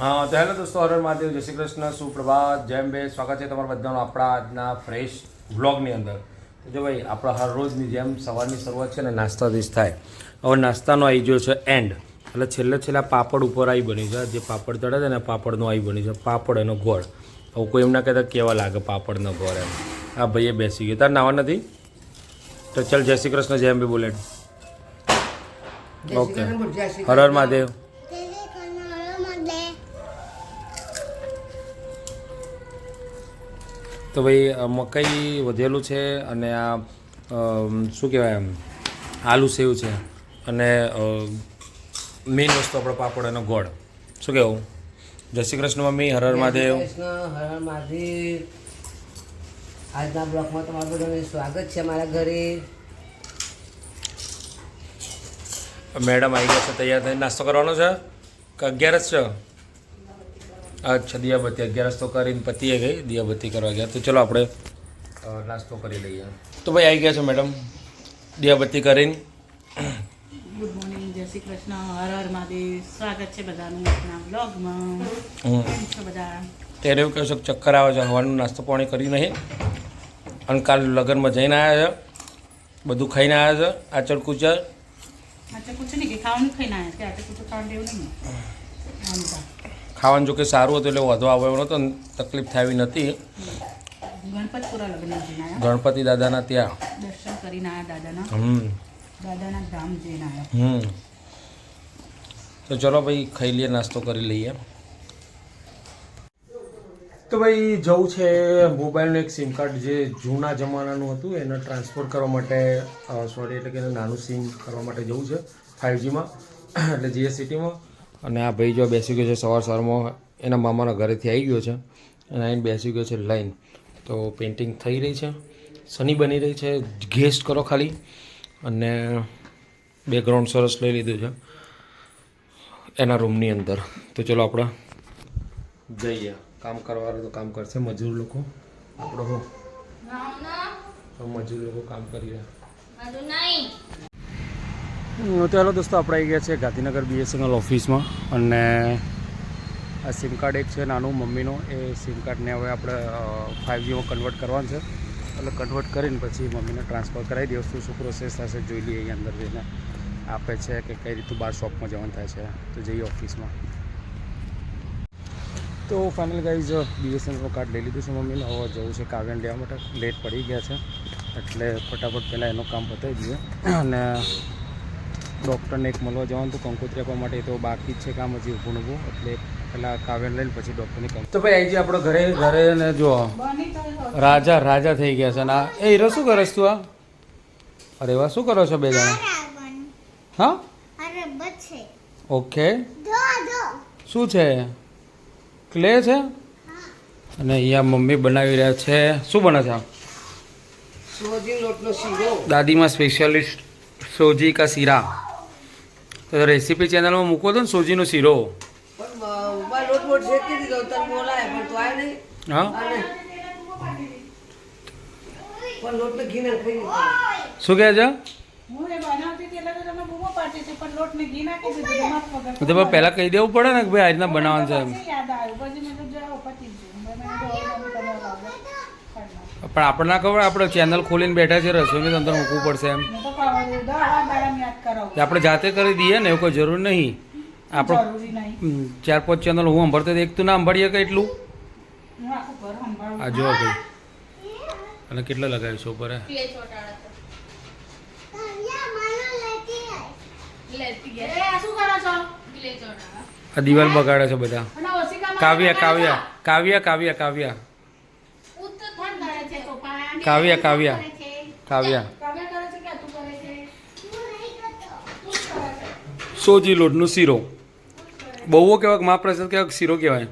હા તો હેલો દોસ્તો હરણ મહાદેવ જય શ્રી કૃષ્ણ સુપ્રભાત જેમ બે સ્વાગત છે તમારા બધાનું આપણા આજના ફ્રેશ વ્લોગની અંદર. તો જો ભાઈ આપણા હર રોજની જેમ સવારની શરૂઆત છે ને નાસ્તાથી જ થાય. હવે નાસ્તાનો આવી ગયો છે એન્ડ એટલે છેલ્લે છેલ્લા પાપડ ઉપર આવી બની છે. જે પાપડ ચડે છે ને પાપડનો આવી બની છે. પાપડ એનો ગોળ. હવે કોઈ એમના કહેતા કેવા લાગે પાપડનો ગોળ એમ. આ ભાઈએ બેસી ગયો. તાર નાવા નથી? તો ચાલ જય શ્રી કૃષ્ણ જેમ બી બોલે. ઓકે હર હર મહાદેવ. તો ભાઈ મકાઈ વધેલું છે અને આ શું કહેવાય એમ આલુ સેવ છે અને મેઇન વસ્તુ આપણો પાપડ અને ગોળ. શું કહેવું? જય શ્રી કૃષ્ણ મમ્મી હર હર મહાદેવ. કૃષ્ણ હર મહાદેવ. આજના બ્લોકમાં તમારું બધાનું સ્વાગત છે મારા ઘરે. મેડમ આવી ગયા છે તૈયાર થઈને નાસ્તો કરવાનો છે? કે જ છે? અચ્છા દિયાબત્તી અગિયારસ તો કરીને પતિએ ગઈ દિયાબત્તી કરવા ગયા. તો ચલો આપણે નાસ્તો કરી લઈએ. તો ભાઈ આવી ગયા છે મેડમ દિયાબત્તી કરીને? ગુડ મોર્નિંગ જય શ્રી કૃષ્ણ. હર હર મહાદેવ. સ્વાગત છે બધાનું આપણા બ્લોગમાં. બધા? ત્યારે એવું કહેશો ચક્કર આવે છે હવાનું નાસ્તો પાણી કર્યું નહીં. અને કાલ લગ્નમાં જઈને આવ્યા છે. બધું ખાઈને આવ્યા છે આચર કુચર આચર કુચર નહીં કે ખાવાનું ખાઈને આવ્યા છે. આચર કુચર ખાવાનું એવું નહીં. ખાવાનું જો કે સારું હતું એટલે વધુ આવ્યો નહોતો તકલીફ થાય નથી ગણપતિ દાદાના ત્યાં. દર્શન કરીને દાદાના? હમ. દાદાના ધામ જઈને હમ. તો ચલો ભાઈ ખાઈ લઈએ નાસ્તો કરી લઈએ. તો ભાઈ જવું છે મોબાઈલનું એક સિમ કાર્ડ જે જૂના જમાનાનું હતું એને ટ્રાન્સફર કરવા માટે સોરી એટલે કે એને નાનું સિમ કરવા માટે જવું છે ફાઇવજીમાં એટલે જીએસ સિટીમાં અને આ ભાઈ જો બેસી ગયો છે સવાર સવારમાં એના મામાના ઘરેથી આવી ગયો છે અને આવીને બેસી ગયો છે લાઈન તો પેઇન્ટિંગ થઈ રહી છે. સની બની રહી છે. ગેસ્ટ કરો ખાલી. અને બેકગ્રાઉન્ડ સરસ લઈ લીધું છે. એના રૂમની અંદર. તો ચલો આપણે જઈએ. કામ કરવાનું તો કામ કરશે મજૂર લોકો. આપણો મજૂર લોકો કામ કરી રહ્યા. ચાલો દોસ્તો આપણે આવી ગયા છે ગાંધીનગર બીએસએનએલ ઓફિસમાં અને આ સિમ કાર્ડ એક છે નાનું મમ્મીનો. એ સિમ કાર્ડને હવે આપણે ફાઇવજીમાં કન્વર્ટ કરવાનું છે. એટલે કન્વર્ટ કરીને પછી મમ્મીને ટ્રાન્સફર કરાવી દઈએ. શું શું પ્રોસેસ થશે જોઈ લઈએ અહીં અંદર જઈને. આપે છે કે કઈ રીતનું બહાર શોપમાં જવાનું થાય છે. તો જઈએ ઓફિસમાં. તો ફાઇનલ ગાઈઝ બીએસએનએલનું કાર્ડ લઈ લીધું છે મમ્મીને. હવે જવું છે કાવ્યાને લેવા માટે. લેટ પડી ગયા છે. એટલે ફટાફટ પહેલાં એનું કામ પતાવી દઈએ. અને ડૉક્ટરને એક મળવા જવાનું હતું. કંકોત્રી આપવા માટે તો બાકી જ છે કામ હજી ઊભું એટલે પહેલાં કાવ્યાને લઈને પછી ડૉક્ટરની કામ તો ભાઈ આવી જઈએ આપણે ઘરે ઘરે ને જો રાજા રાજા થઈ ગયા છે ના એ હીરો શું કરસ તું આ? અરે વાહ શું કરો છો બે જણા? હા? ઓકે. શું છે? ક્લે છે? અને અહીંયા મમ્મી બનાવી રહ્યા છે. શું બને છે આ? સોજી લોટનો શીરો. દાદીમાં સ્પેશિયાલિસ્ટ સોજી કા શીરા. તો રેસીપી ચેનલમાં મૂકો તો ને સોજીનો શીરો. શું કહે છે? હું એ બનાવતી હતી એટલે તો તમે બૂમો પાડતી હતી પણ લોટને ઘી નાખી દીધું તો માફ વગર. તો ભાઈ પહેલાં કહી દેવું પડે ને કે ભાઈ આ રીતના બનાવવાનું છે એમ પછી યાદ આવ્યું પછી મેં કીધું જાઓ પતી જ ગયું. મેં કીધું હવે તમે કરવા લાગો. કરી નાખો. પણ આપણને ખબર આપણે ચેનલ ખોલીને બેઠા છે રસોઈની અંદર મૂકવું પડશે એમ. આપણે જાતે કરી દઈએ ને એવું કોઈ જરૂર નહીં. આપણે જરૂરી નહીં. હમ, ચાર પાંચ ચેનલ હું સાંભળતો એક તું ના સાંભળીએ કે એટલું? હું આખું ઘર સંભાળું. આ જો ભાઈ. અને કેટલા લગાવ્યું છે ઉપર આ શું કરો દિવાલ બગાડે છે બધા. અને કાવ્યા કાવ્યા કાવ્યા કાવ્યા કાવ્યા? કાવ્યા કાવ્યા. કાવ્યા. કાવ્યા કરે છે કે તું કરે છે? હું નહીં કરતો. તું જ કરે છે. સોજી લોટનો શીરો. બહુ કહેવાય મહાપ્રસાદ કહેવાય શીરો કહેવાય?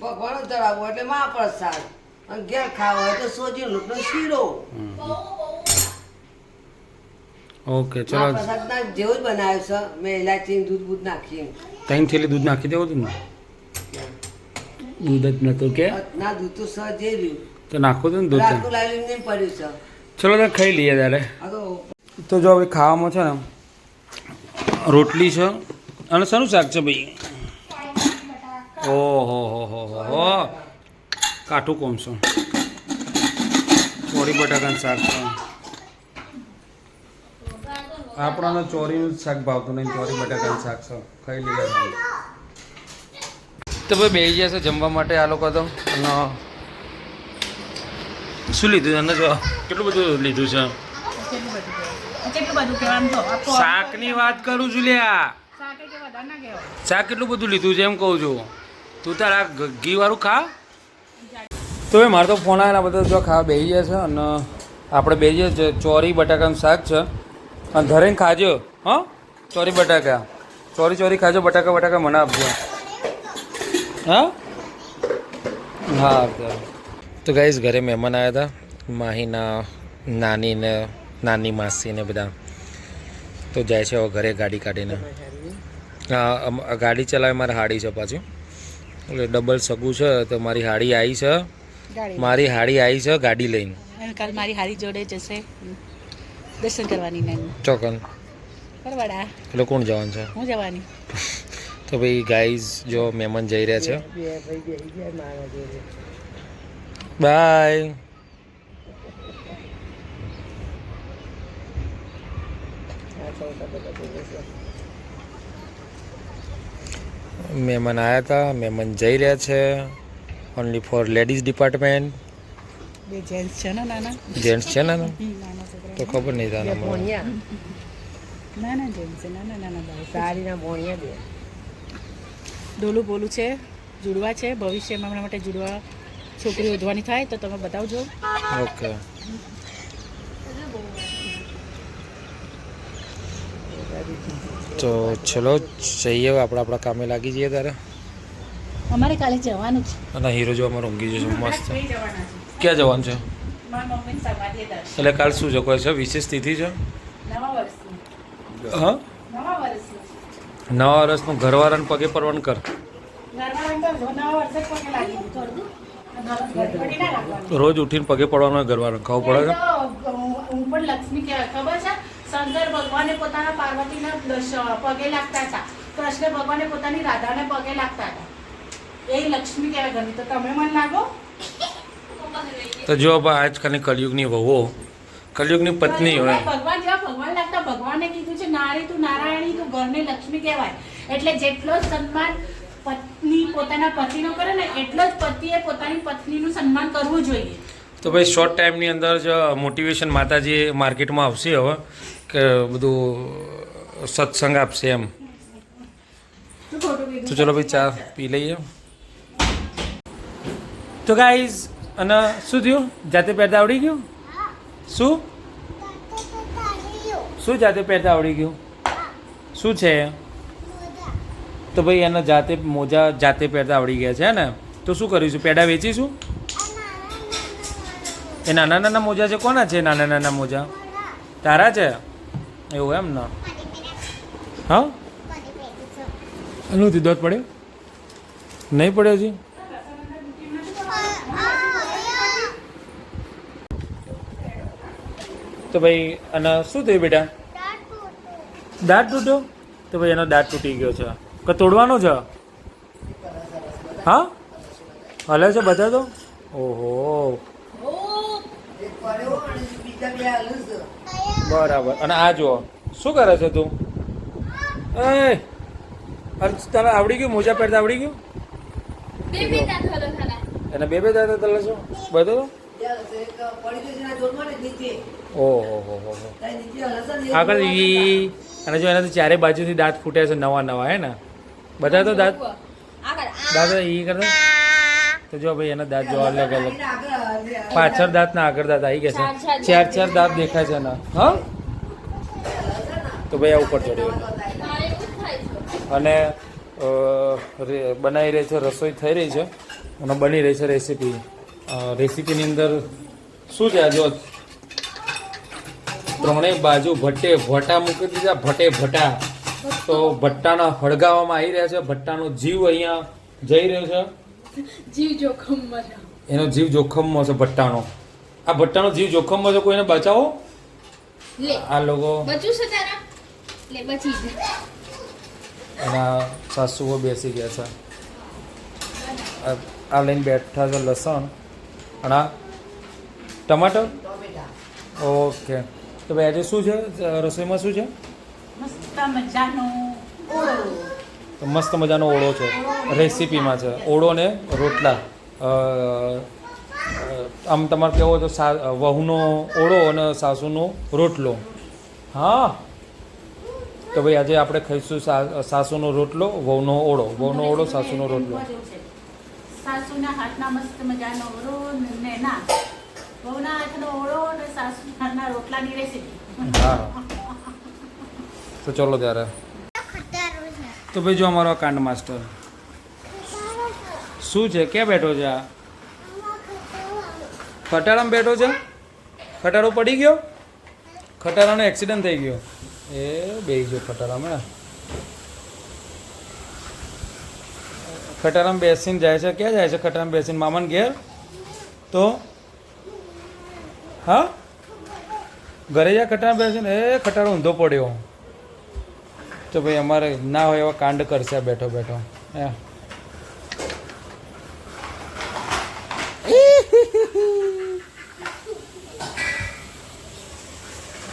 ભગવાન ધરાવવો એટલે મહાપ્રસાદ. અને ઘેર ખાવો હોય તો સોજી લોટનો શીરો. ઓકે ચલો. મહાપ્રસાદના જેવું જ બનાવ્યું છે. મેં ઇલાયચી દૂધ બૂધ નાખીને. ત્રણ થેલી દૂધ નાખી દેવું હતું ને. દૂધ જ નતું કે? ના દૂધ તો સહજ જે રહ્યું તો નાખો હતું ને દૂધ ચલો તો ખાઈ લઈએ ત્યારે. તો તો જો હવે ખાવામાં છે ને રોટલી છે અને શાનું શાક છે ભાઈ? ઓહો હો હો હો હો કાઠું કોમસો ચોરી બટાકાનું શાક છે. આપણાને ચોરીનું જ શાક ભાવતું નહીં ચોરી બટાકાનું શાક છે. ખાઈ લીધા તો ભાઈ બેસી જશે છે જમવા માટે આ લોકો તો. અને શું લીધું છે? જો કેટલું બધું લીધું છે? શાકની વાત કરું છું લ્યા. શાકે કેટલું બધું લીધું છે એમ કહું છું. તું તારા ઘ- વાળું ખા. તો એ મારે તો ફોન આવેલા બધા જો ખાવા બેસી ગયા છે અને આપણે બેસીએ છીએ ચોરી બટાકાનું શાક છે. અને ઘરે ખાજો હં. ચોરી બટાકા. ચોરી ચોરી ખાજો બટાકા બટાકા મને આપજો. હા? હા તો ગાઈઝ ઘરે મહેમાન આવ્યા હતા માહીના નાની ને નાની માસી ને બધા. તો જાય છે હવે ઘરે ગાડી કાઢીને. હા ગાડી ચલાવે મારે હાડી છે પાછું. એટલે ડબલ સગું છે તો મારી હાડી આવી છે. મારી હાડી આવી છે ગાડી લઈને. કાલ મારી હાડી જોડે જશે. દર્શન કરવાની ને ચોકન. પરવાડા એટલે કોણ જવાનું છે? હું જવાની. તો ભાઈ ગાઈઝ જો મહેમાન જઈ રહ્યા છે. બાય મહેમાન આવ્યા હતા મહેમાન જઈ રહ્યા છે. ઓનલી ફોર લેડીઝ ડિપાર્ટમેન્ટ બે જેન્ટ્સ છે ને નાના? જેન્ટ્સ છે ને નાના? તો ખબર નહીં તારા નાના જેન્ટ્સ છે નાના નાના બાળકો સાડીના ભોણિયા બે. ડોલું બોલું છે જુડવા છે ભવિષ્યમાં હમણાં માટે જુડવા છોકરી ઉધવાની થાય તો તમે બતાવજો. ઓકે. તો ચલો જઈએ આપણે આપણા કામે લાગી જઈએ તારે. અમારે કાલે જવાનું છે. અને હીરો જો અમારે ઊંઘી જશે મસ્ત. ક્યાં જવાનું છે? એટલે કાલ શું છે? કોઈ છે વિશેષ તિથિ છે? નવા વર્ષની. હા? નવા વર્ષની. ઘરવાળાને પગે પડવાનું કર. રોજ ઉઠીને પગે પડવાનો ગરબા ઘરવાળાને પડે છે. હું પણ લક્ષ્મી કહેવાય ખબર છે? શંકર ભગવાને પોતાના પાર્વતીના પગે લાગતા હતા. કૃષ્ણ ભગવાને પોતાની રાધાને પગે લાગતા હતા. એ લક્ષ્મી કહેવાય ઘરની. તો તમે મને લાગો? તો જો આજકાલની કલયુગની વહુઓ કલયુગની પત્ની હોય. ભગવાન જેવા ભગવાન લાગતા ભગવાને કીધું છે નારી તું નારાયણી તું ઘરને લક્ષ્મી કહેવાય. એટલે જેટલો સન્માન પત્ની પોતાના પતિનો કરે ને એટલો જ પતિએ પોતાની પત્નીનું સન્માન કરવું જોઈએ. તો ભાઈ શોર્ટ ટાઈમની અંદર જ મોટિવેશન માતાજી માર્કેટમાં આવશે હવે કે બધું સત્સંગ આપશે એમ. તો ચલો ભાઈ ચા પી લઈએ. તો ગાઈઝ અને શું થયું? જાતે પહેરતા આવડી ગયું? શું? શું જાતે પહેરતા આવડી ગયું? શું છે? તો ભાઈ એને જાતે મોજા જાતે પહેરતા આવડી ગયા છે ને? તો શું કરીશું? પેડા વેચીશું? એ નાના નાના મોજા છે? કોના છે નાના નાના મોજા? તારા છે? એવું એમ ને? હા? નથી દોત પડ્યો નહીં પડ્યો હજી? તો ભાઈ, અને શું થયું બેટા? દાંત તૂટ્યો. તો ભાઈ, એનો દાંત તૂટી ગયો છે. કે તોડવાનો છે? હા? હલે છે બધા તો? ઓહો. એક પડ્યો અને બીજા બે હાલું છે બરાબર. અને આ જુઓ. શું કરે છે તું? એ અરે તને આવડી ગયું? મોજા પહેરતા આવડી ગયું? એને બે બે દાદા તલે છો? બધો એના ઓહો. આગળ અને જો એનાથી ચારે બાજુથી દાંત ફૂટ્યા છે નવા નવા હે ને? બધા તો દાંત દાદા એ કરતા? તો જો ભાઈ એના દાંત જો અલગ અલગ. પાછળ દાંત ના આગળ. દાંત આવી ગયા છે. ચાર ચાર દાંત દેખાય છે એના. હા? તો ભાઈ આ ઉપર ચડ્યો અને બનાવી રહી છે રસોઈ થઈ રહી છે. અને બની રહી છે રેસીપી રેસીપીની અંદર શું છે આ જો? ત્રણેય બાજુ ભટ્ટે ભટ્ટા મૂકી દીધા ભટ્ટે ભટ્ટા તો ભટ્ટાના હળગાવામાં આવી રહ્યા છે. ભટ્ટાનો જીવ અહીંયા જઈ રહ્યો છે. જીવ જોખમમાં છે. એનો જીવ જોખમમાં છે ભટ્ટાનો. આ ભટ્ટાનો જીવ જોખમમાં છે કોઈને બચાવો? આ લોકો બચ્યું છે તારા? લે બચી જ. એના સાસુઓ બેસી ગયા છે. આ- આ લઈને બેઠા છે લસણ. અને આ ટમાટર? ઓકે. તો ભાઈ આજે શું છે? રસોઈમાં શું છે? મજાનું ઓળો. મસ્ત મજાનો ઓળો છે. રેસીપીમાં છે. ઓળો ને રોટલા. આમ તમારે કહેવો તો સા વહુનો ઓળો અને સાસુનો રોટલો. હા. તો ભાઈ આજે આપણે ખાઈશું સાસુનો રોટલો વહુનો ઓળો. વહુનો ઓળો સાસુનો રોટલો. સાસુના હાથના મસ્ત મજાનો ઓળો ને ના બહુના હાથનો ઓળો અને સાસુના રોટલાની રેસીપી. હા. તો ચલો ત્યારે. તો ભાઈ જો અમારો કાંડ માસ્ટર. શું છે? ક્યાં બેઠો છે આ? ખટારામાં બેઠો છે? ખટારો પડી ગયો? ખટારાનો એક્સિડન્ટ થઈ ગયો. એ બે ગયો ખટારામાં ખટારામાં બેસીને જાય છે. ક્યાં જાય છે ખટારામાં બેસીને? મામાને ઘેર? તો? હા? ઘરે જાય ખટારામાં બેસીને? એ ખટારો ઊંધો પડ્યો. તો ભાઈ અમારે ના હોય એવા કાંડ કરશે બેઠો બેઠો. હે.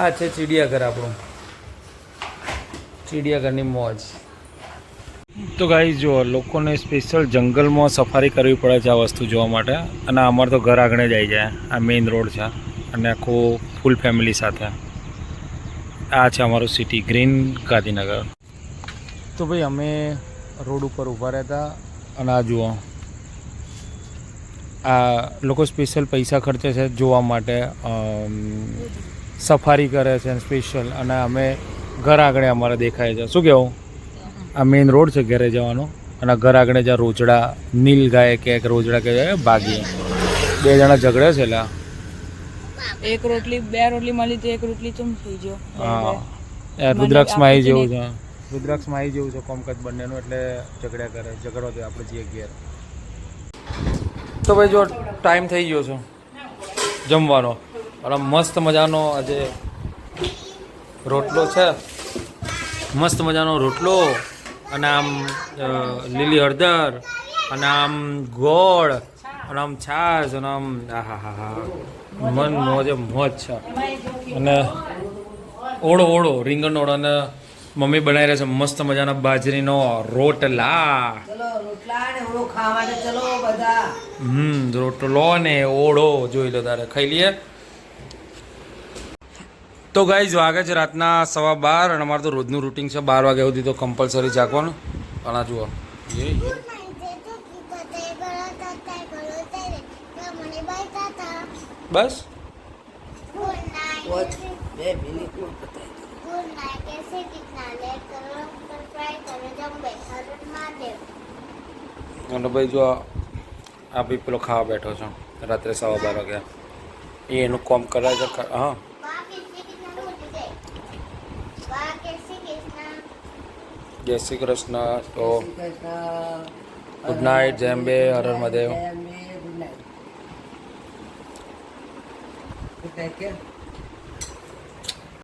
આ છે ચિડિયાઘર આપણું. ચિડિયાઘરની મોજ. તો ગાઈ જુઓ, લોકોને સ્પેશિયલ જંગલમાં સફારી કરવી પડે છે આ વસ્તુ જોવા માટે. અને અમારે તો ઘર આગળ જ આવી જાય. આ મેઇન રોડ છે. અને આખું ફૂલ ફેમિલી સાથે. આ છે અમારું સિટી ગ્રીન ગાંધીનગર. તો ભાઈ અમે રોડ ઉપર ઊભા રહેતા અને આ જુઓ. આ લોકો સ્પેશિયલ પૈસા ખર્ચે છે જોવા માટે સફારી કરે છે સ્પેશિયલ અને અમે ઘર આગળ અમારે દેખાય છે. શું કહેવું આ મેઇન રોડ છે ઘરે જવાનો અને ઘર આગળ જ્યાં રોજડા નીલ ગાય કે રોજડા કે ભાગી બે જણા ઝઘડે છે એટલે એક રોટલી બે રોટલી મળી તો એક રોટલી ચમ થઈ ગયો. હા. રુદ્રાક્ષમાં આવી જેવું છે. રુદ્રાક્ષમાં આવી જેવું છે કોમકાજ બંનેનું એટલે ઝઘડ્યા કરે ઝઘડો થયો આપણે જઈએ ઘેર. તો ભાઈ જો ટાઈમ થઈ ગયો છે જમવાનો. અને મસ્ત મજાનો આજે રોટલો છે. મસ્ત મજાનો રોટલો અને આમ લીલી હળદર અને આમ ગોળ અને આમ છાશ અને આમ આહા હા હા મન મોજે મોજ છે. અને ઓળો ઓળો રીંગણ ઓળો અને મમ્મી બનાવી રહ્યા છે મસ્ત મજાના બાજરીનો રોટલા. ચલો રોટલા ને ઓળો ખાવા માટે ચલો બધા. હમ રોટલો ને ઓળો જોઈ લો તારે ખાઈ લઈએ. તો ગાઈઝ વાગે છે રાતના સવા બાર અને અમારે તો રોજનું રૂટિન છે બાર વાગ્યા સુધી તો કમ્પલસરી જાગવાનું અને આ જુઓ. બસ? વોચ બે મિનિટમાં પતાવી અને ભાઈ જો આ ભાઈ પેલો ખાવા બેઠો છો. રાત્રે સવા બાર વાગ્યા. એ એનું કોમ કરાય છે ખ- હા. જય શ્રી કૃષ્ણ. તો ગુડ નાઇટ જેમ બે Har Har Mahadev. Good night good night કે